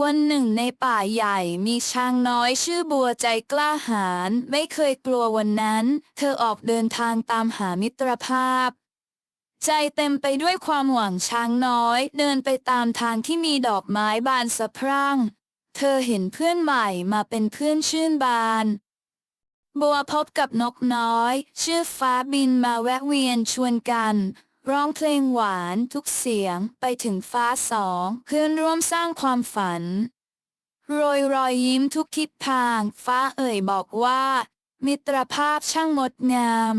วันหนึ่งในป่าใหญ่มีช้างน้อยชื่อบัวใจกล้าหาญไม่เคยกลัววันนั้น เธอออกเดินทางตามหามิตรภาพ ใจเต็มไปด้วยความหวังช้างน้อย เดินไปตามทางที่มีดอกไม้บานสะพรั่ง เธอเห็นเพื่อนใหม่มาเป็นเพื่อนชื่นบาน บัวพบกับนกน้อย ชื่อฟ้าบินมาแวะเวียนชวนกัน ร้องเพลงหวานทุกเสียงไปถึงฟ้าสองเพื่อนร่วมสร้างความฝัน โรยรอยยิ้มทุกทิศทาง ฟ้าเอ่ยบอกว่า มิตรภาพช่างงดงาม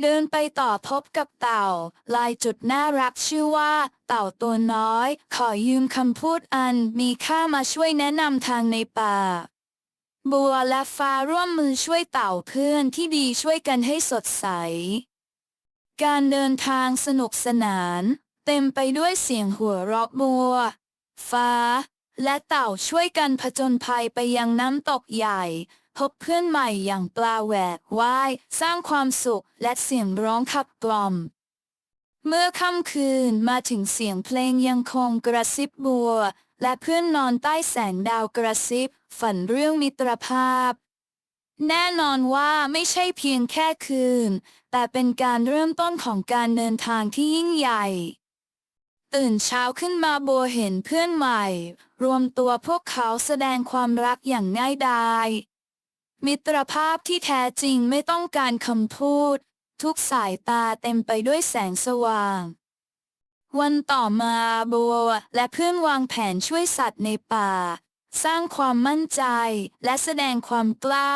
เดินไปต่อพบกับเต่า ลายจุดน่ารักชื่อว่า เต่าตัวน้อย ขอยืมคำพูดอันมีค่ามาช่วยแนะนำทางในป่า บัวและฟ้าร่วมมือช่วยเต่าเพื่อนที่ดีช่วยกันให้สดใส การเดินทางสนุกสนาน เต็มไปด้วยเสียงหัวเราะบัว ฟ้า และเต่าช่วยกันผจญภัยไปยังน้ำตกใหญ่ พบเพื่อนใหม่อย่างปลาแหวกว่าย สร้างความสุขและเสียงร้องขับกล่อม เมื่อค่ำคืนมาถึงเสียงเพลงยังคงกระซิบบัว และเพื่อนนอนใต้แสงดาวกระซิบ ฝันเรื่องมิตรภาพ แน่นอนว่าไม่ใช่เพียงแค่คืน แต่เป็นการเริ่มต้นของการเดินทางที่ยิ่งใหญ่ ตื่นเช้าขึ้นมาบัวเห็นเพื่อนใหม่ รวมตัวพวกเขาแสดงความรักอย่างง่ายดาย มิตรภาพที่แท้จริงไม่ต้องการคำพูด ทุกสายตาเต็มไปด้วยแสงสว่าง วันต่อมาบัวและเพื่อนวางแผนช่วยสัตว์ในป่าสร้างความมั่นใจและแสดงความกล้า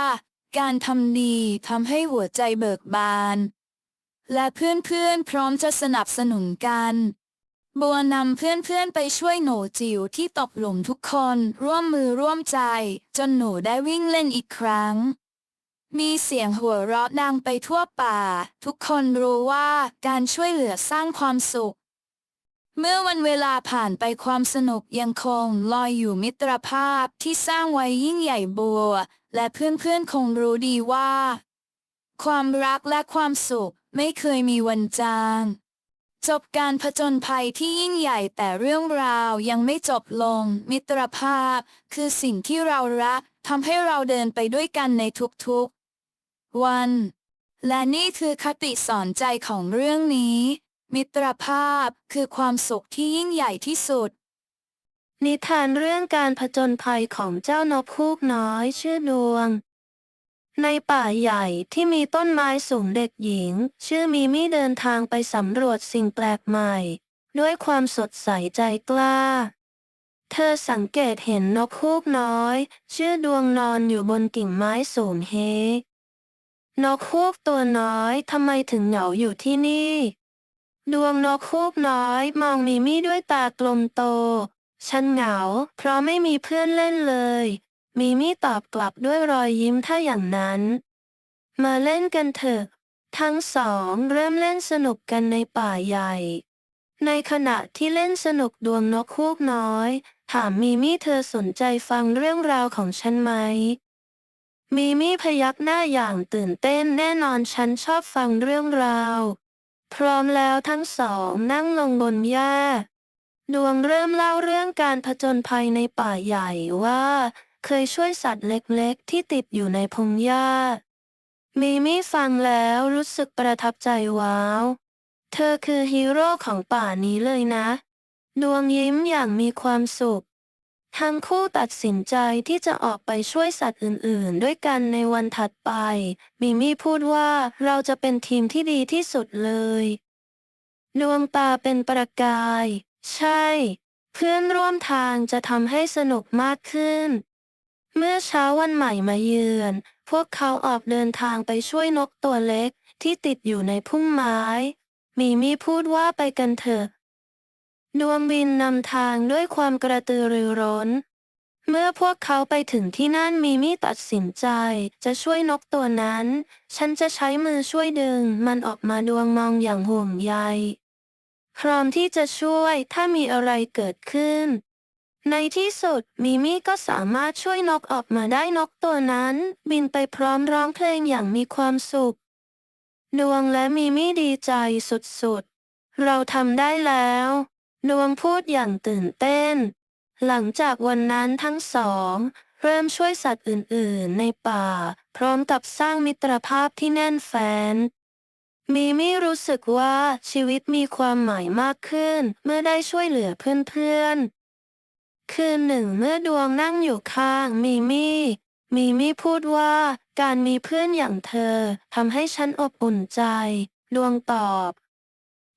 การทำดีทำให้หัวใจเบิกบาน และเพื่อนๆพร้อมจะสนับสนุนกัน บัวนำเพื่อนๆไปช่วยหนูจิ๋วที่ตกหลุมทุกคนร่วมมือร่วมใจ จนหนูได้วิ่งเล่นอีกครั้ง มีเสียงหัวเราะดังไปทั่วป่า ทุกคนรู้ว่าการช่วยเหลือสร้างความสุข เมื่อวันเวลาผ่านไปความสนุกยังคงลอยอยู่มิตรภาพที่สร้างไว้ยิ่งใหญ่บัว และเพื่อนๆคงรู้ดีว่า ความรักและความสุขไม่เคยมีวันจางจบการผจญภัยที่ยิ่งใหญ่แต่เรื่องราวยังไม่จบลง มิตรภาพ คือสิ่งที่เรารักทำให้เราเดินไปด้วยกันในทุกๆ วัน และนี่คือคติสอนใจของเรื่องนี้ มิตรภาพคือความสุขที่ยิ่งใหญ่ที่สุด นิทานเรื่องการผจญภัยของเจ้านกฮูกน้อยชื่อดวง ในป่าใหญ่ที่มีต้นไม้สูงเด็กหญิง ชื่อมีมี่เดินทางไปสำรวจสิ่งแปลกใหม่ ด้วยความสดใสใจกล้า เธอสังเกตเห็นนกฮูกน้อย ชื่อดวงนอนอยู่บนกิ่งไม้สูงเฮนกฮูกตัวน้อยทำไมถึงเหงาอยู่ที่นี่ ดวงนกฮูกน้อย มองมีมี่ด้วยตากลมโต ฉันเหงา เพราะไม่มีเพื่อนเล่นเลยมีมี่ตอบกลับด้วยรอยยิ้มถ้าอย่างนั้น มาเล่นกันเถอะ ทั้งสองเริ่มเล่นสนุกกันในป่าใหญ่ ในขณะที่เล่นสนุกดวงนกฮูกน้อย ถามมีมี่เธอสนใจฟังเรื่องราวของฉันไหมมีมี่พยักหน้าอย่างตื่นเต้นแน่นอนฉันชอบฟังเรื่องราว พร้อมแล้วทั้งสองนั่งลงบนหญ้า ดวงเริ่มเล่าเรื่องการผจญภัยในป่าใหญ่ว่า เคยช่วยสัตว์เล็กๆ ที่ติดอยู่ในพงหญ้า มีมี่ฟังแล้วรู้สึกประทับใจว้าว เธอคือฮีโร่ของป่านี้เลยนะ ดวงยิ้มอย่างมีความสุข ทั้งคู่ตัดสินใจที่จะออกไปช่วยสัตว์อื่นๆ ด้วยกันในวันถัดไป มิมี่พูดว่าเราจะเป็นทีมที่ดีที่สุดเลย ดวงตาเป็นประกาย ใช่ เพื่อนร่วมทางจะทำให้สนุกมากขึ้น เมื่อเช้าวันใหม่มาเยือน พวกเขาออกเดินทางไปช่วยนกตัวเล็กที่ติดอยู่ในพุ่มไม้ มีมี่พูดว่าไปกันเถอะ ดวงบินนำทางด้วยความกระตือรือร้น เมื่อพวกเขาไปถึงที่นั่นมีมี่ตัดสินใจ จะช่วยนกตัวนั้น ฉันจะใช้มือช่วยดึง มันออกมาดวงมองอย่างห่วงใย พร้อมที่จะช่วยถ้ามีอะไรเกิดขึ้น ในที่สุดมิมี่ก็สามารถช่วยนกออกมาได้นกตัวนั้น บินไปพร้อมร้องเพลงอย่างมีความสุข ดวงและมิมี่ดีใจสุดๆ เราทำได้แล้ว ดวงพูดอย่างตื่นเต้น หลังจากวันนั้นทั้งสอง เริ่มช่วยสัตว์อื่นๆ ในป่า พร้อมกับสร้างมิตรภาพที่แน่นแฟ้นมีมี่รู้สึกว่าชีวิตมีความหมายมากขึ้น เมื่อได้ช่วยเหลือเพื่อนๆ คืนหนึ่งเมื่อดวงนั่งอยู่ข้างมีมี่มีมี่พูดว่าการมีเพื่อนอย่างเธอทำให้ฉันอบอุ่นใจ ดวงตอบ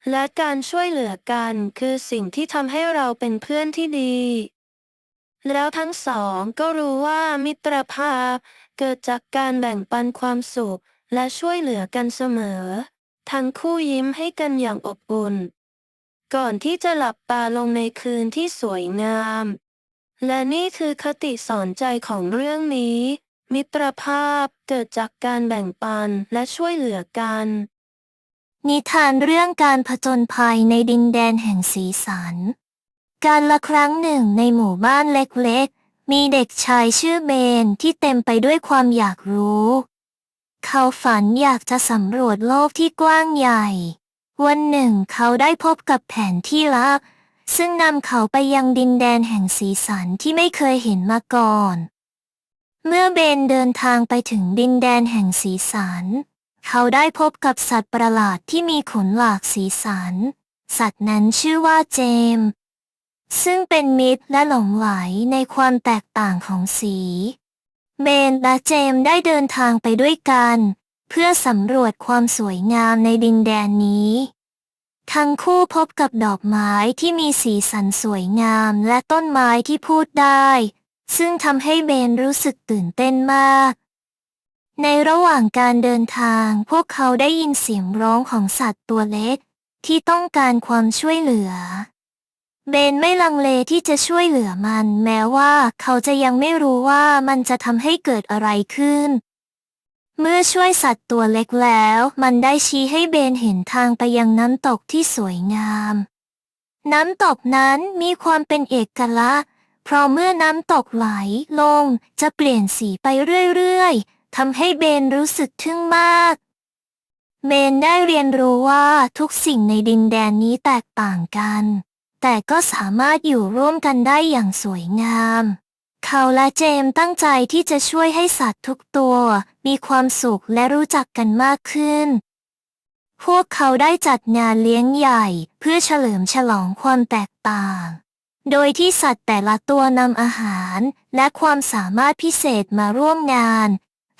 และการช่วยเหลือกันคือสิ่งที่ทำให้เราเป็นเพื่อนที่ดี แล้วทั้งสองก็รู้ว่ามิตรภาพเกิดจากการแบ่งปันความสุขและช่วยเหลือกันเสมอ ทั้งคู่ยิ้มให้กันอย่างอบอุ่น ก่อนที่จะหลับตาลงในคืนที่สวยงาม และนี่คือคติสอนใจของเรื่องนี้ มิตรภาพเกิดจากการแบ่งปันและช่วยเหลือกัน นิทานเรื่องการผจญภัยในดินแดนแห่งสีสัน การละครั้งหนึ่งในหมู่บ้านเล็กๆ มีเด็กชายชื่อเบนที่เต็มไปด้วยความอยากรู้ เขาฝันอยากจะสำรวจโลกที่กว้างใหญ่ วันหนึ่งเขาได้พบกับแผนที่ลับซึ่งนำเขาไปยังดินแดนแห่งสีสันที่ไม่เคยเห็นมาก่อน เมื่อเบนเดินทางไปถึงดินแดนแห่งสีสันเเขาได้พบกับสัตว์ประหลาดที่มีขนหลากสีสัน สัตว์นั้นชื่อว่าเจม ซึ่งเป็นมิตรและหลงไหลในความแตกต่างของสีเบนและเจมได้เดินทางไปด้วยกัน เพื่อสำรวจความสวยงามในดินแดนนี้ ทั้งคู่พบกับดอกไม้ที่มีสีสันสวยงามและต้นไม้ที่พูดได้ ซึ่งทำให้เบนรู้สึกตื่นเต้นมาก ในระหว่างการเดินทาง พวกเขาได้ยินเสียงร้องของสัตว์ตัวเล็ก ที่ต้องการความช่วยเหลือ เบนไม่ลังเลที่จะช่วยเหลือมัน แม้ว่าเขาจะยังไม่รู้ว่ามันจะทำให้เกิดอะไรขึ้น เมื่อช่วยสัตว์ตัวเล็กแล้ว มันได้ชี้ให้เบนเห็นทางไปยังน้ำตกที่สวยงาม น้ำตกนั้นมีความเป็นเอกลักษณ์ เพราะเมื่อน้ำตกไหลลงจะเปลี่ยนสีไปเรื่อยๆ ทำให้เบนรู้สึกทึ่งมาก เบนได้เรียนรู้ว่าทุกสิ่งในดินแดนนี้แตกต่างกัน แต่ก็สามารถอยู่ร่วมกันได้อย่างสวยงาม เขาและเจมส์ตั้งใจที่จะช่วยให้สัตว์ทุกตัว มีความสุขและรู้จักกันมากขึ้น พวกเขาได้จัดงานเลี้ยงใหญ่เพื่อเฉลิมฉลองความแตกต่างโดยที่สัตว์แต่ละตัวนำอาหารและความสามารถพิเศษมาร่วมงาน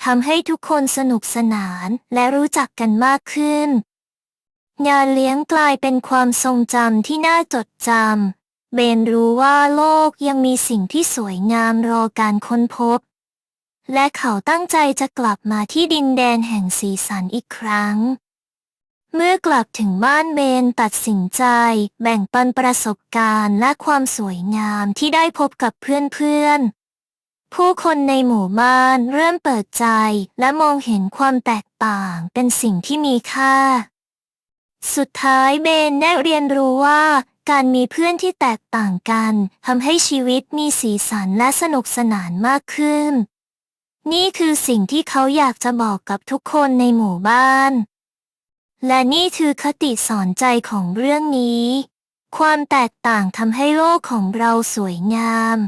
ทำให้ทุกคนสนุกสนานและรู้จักกันมากขึ้น งานเลี้ยงกลายเป็นความทรงจำที่น่าจดจำ เบนรู้ว่าโลกยังมีสิ่งที่สวยงามรอการค้นพบ และเขาตั้งใจจะกลับมาที่ดินแดนแห่งสีสันอีกครั้ง เมื่อกลับถึงบ้านเบนตัดสินใจ แบ่งปันประสบการณ์และความสวยงามที่ได้พบกับเพื่อนๆ ผู้คนในหมู่บ้านเริ่มเปิดใจและมองเห็นความแตกต่างเป็นสิ่งที่มีค่า สุดท้ายเบนได้เรียนรู้ว่า การมีเพื่อนที่แตกต่างกันทำให้ชีวิตมีสีสันและสนุกสนานมากขึ้น นี่คือสิ่งที่เขาอยากจะบอกกับทุกคนในหมู่บ้าน และนี่คือคติสอนใจของเรื่องนี้ ความแตกต่างทำให้โลกของเราสวยงาม